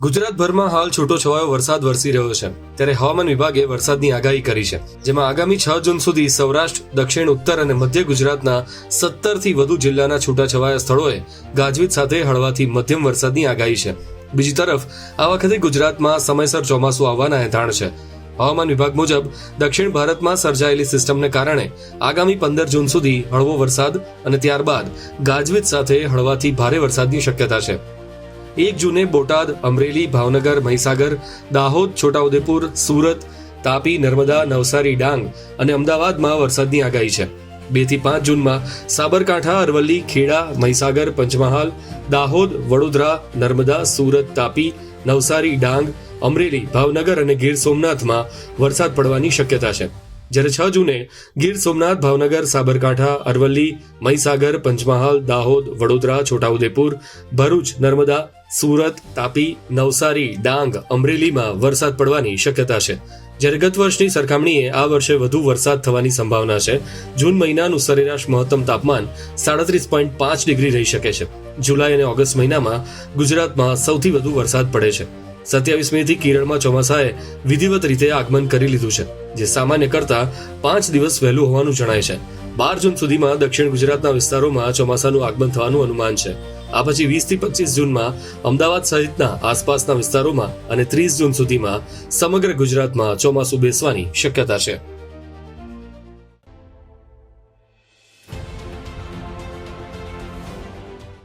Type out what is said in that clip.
ગુજરાતભરમાં હાલ છૂટો છવાયો વરસાદ વરસી રહ્યો છે. ત્યારે હવામાન વિભાગે વરસાદની આગાહી કરી છે. જેમાં આગામી છ જૂન સુધી સૌરાષ્ટ્ર, દક્ષિણ, ઉત્તર અને મધ્ય ગુજરાતના સત્તરથી વધુ જિલ્લાના છૂટાછવાયા સ્થળોએ ગાજવીજ સાથે હળવાથી મધ્યમ વરસાદની આગાહી છે. બીજી તરફ, આ વખતે ગુજરાતમાં સમયસર ચોમાસું આવવાના એંધાણ છે. હવામાન વિભાગ મુજબ, દક્ષિણ ભારતમાં સર્જાયેલી સિસ્ટમને કારણે આગામી પંદર જૂન સુધી હળવો વરસાદ અને ત્યારબાદ ગાજવીજ સાથે હળવાથી ભારે વરસાદની શક્યતા છે. એક જૂને બોટાદ, અમરેલી, ભાવનગર, મહીસાગર, દાહોદ, છોટાઉદેપુર, સુરત, તાપી, નર્મદા, નવસારી, ડાંગ અને અમદાવાદમાં વરસાદની આગાહી છે. બેથી પાંચ જૂનમાં સાબરકાંઠા, અરવલ્લી, ખેડા, મહીસાગર, પંચમહાલ, દાહોદ, વડોદરા, નર્મદા, સુરત, તાપી, નવસારી, ડાંગ, અમરેલી, ભાવનગર અને ગીર સોમનાથમાં વરસાદ પડવાની શક્યતા છે. જ્યારે છ જૂને ગીર સોમનાથ, ભાવનગર, સાબરકાંઠા, અરવલ્લી, મહીસાગર, પંચમહાલ, દાહોદ, વડોદરા, છોટાઉદેપુર, ભરૂચ, નર્મદા સુરત, તાપી, નવસારી, ડાંગ, અમરેલીમાં વરસાદ પડવાની શક્યતા છે. જ્યારે ગત વર્ષની સરખામણીએ આ વર્ષે વધુ વરસાદ થવાની સંભાવના છે. જૂન મહિનાનું સરેરાશ મહત્તમ તાપમાન સાડત્રીસ પોઈન્ટ પાંચ ડિગ્રી રહી શકે છે. જુલાઈ અને ઓગસ્ટ મહિનામાં ગુજરાતમાં સૌથી વધુ વરસાદ પડે છે. સત્યાવીસ મેથી કેરળમાં ચોમાસાએ વિધિવત રીતે આગમન કરી લીધું છે, જે સામાન્ય કરતા પાંચ દિવસ વહેલું હોવાનું જણાય છે. બાર જૂન સુધીમાં દક્ષિણ ગુજરાતના વિસ્તારોમાં ચોમાસાનું આગમન થવાનું અનુમાન છે. આ પછી વીસથી પચીસ જૂનમાં અમદાવાદ સહિતના આસપાસના વિસ્તારોમાં અને ત્રીસ જૂન સુધીમાં સમગ્ર ગુજરાતમાં ચોમાસું બેસવાની શક્યતા છે.